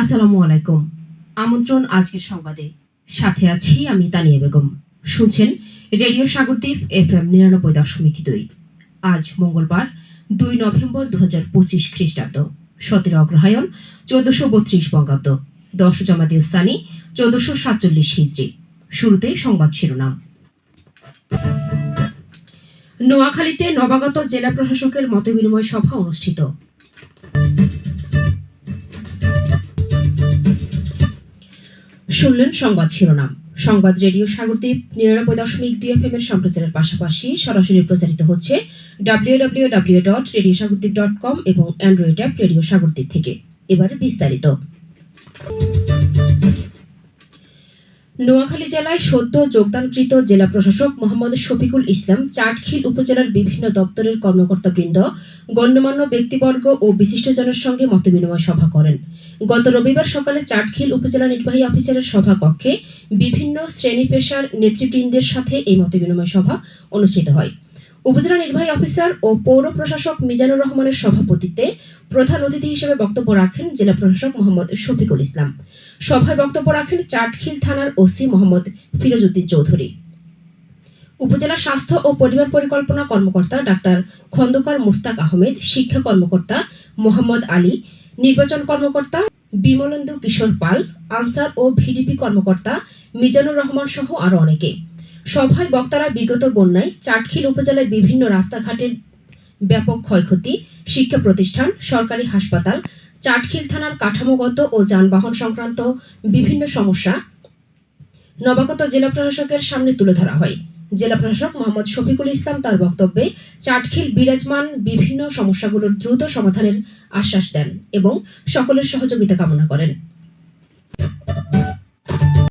আসসালামু আলাইকুম। আমন্ত্রণ আজকের সংবাদে। সাথে আছি আমি তানিয়া বেগম। শুনছেন রেডিও সাগরদ্বীপ এফ এম নিরানব্বই দশমিক দুই। আজ মঙ্গলবার, দুই নভেম্বর দু হাজার পঁচিশ খ্রিস্টাব্দ, সতেরো অগ্রহায়ণ, চোদ্দশো বত্রিশ বঙ্গাব্দ, দশ জমাদি স্থানী চোদ্দশো সাতচল্লিশ হিজড়ি শুরুতে সংবাদ শিরোনাম। নোয়াখালীতে নবাগত জেলা প্রশাসকের মতবিনিময় সভা অনুষ্ঠিত। শুনলেন সংবাদ শিরোনাম। সংবাদ রেডিও সাগরদ্বীপ, নিরানব্বই দশমিক দুই এফ এম এর সম্প্রচারের পাশাপাশি সরাসরি প্রচারিত হচ্ছে W W W dot radio Sagardwip dot com এবং অ্যান্ড্রয়েড অ্যাপ রেডিও সাগরদ্বীপ থেকে। এবার বিস্তারিত। নোয়াখালী জেলায় সদ্য যোগদানকৃত জেলা প্রশাসক মোহাম্মদ শফিকুল ইসলাম চাটখিল উপজেলার বিভিন্ন দপ্তরের কর্মকর্তাবৃন্দ, গণ্যমান্য ব্যক্তিবর্গ ও বিশিষ্টজনের সঙ্গে মতবিনিময় সভা করেন। গত রবিবার সকালে চাটখিল উপজেলা নির্বাহী অফিসারের সভা কক্ষে বিভিন্ন শ্রেণি পেশার নেতৃবৃন্দের সাথে এই মতবিনিময় সভা অনুষ্ঠিত হয়। উপজেলা নির্বাহী অফিসার ও পৌর প্রশাসক মিজানুর রহমানের সভাপতিত্বে প্রধান অতিথি হিসেবে বক্তব্য রাখেন জেলা প্রশাসক মোহাম্মদ শফিকুল ইসলাম। সভায় বক্তব্য রাখেন চাটখিল থানার ওসি মোহাম্মদ ফিরোজউদ্দিন চৌধুরী। উপজেলা স্বাস্থ্য ও পরিবার পরিকল্পনা কর্মকর্তা ডাক্তার খন্দকার মুস্তাক আহমেদ, শিক্ষা কর্মকর্তা মোহাম্মদ আলী, নির্বাচন কর্মকর্তা বিমলেন্দু কিশোর পাল, আনসার ও ভিডিপি কর্মকর্তা মিজানুর রহমান সহ আরও অনেকে। সভায় বক্তারা বিগত বন্যায় চাটখিল উপজেলায় বিভিন্ন রাস্তাঘাটের ব্যাপক ক্ষয়ক্ষতি, শিক্ষা প্রতিষ্ঠান, সরকারি হাসপাতাল, চাটখিল থানার কাঠামোগত ও যানবাহন সংক্রান্ত বিভিন্ন সমস্যা নবাগত জেলা প্রশাসকের সামনে তুলে ধরা হয়। জেলা প্রশাসক মোহাম্মদ শফিকুল ইসলাম তার বক্তব্যে চাটখিল বিরাজমান বিভিন্ন সমস্যাগুলোর দ্রুত সমাধানের আশ্বাস দেন এবং সকলের সহযোগিতা কামনা করেন।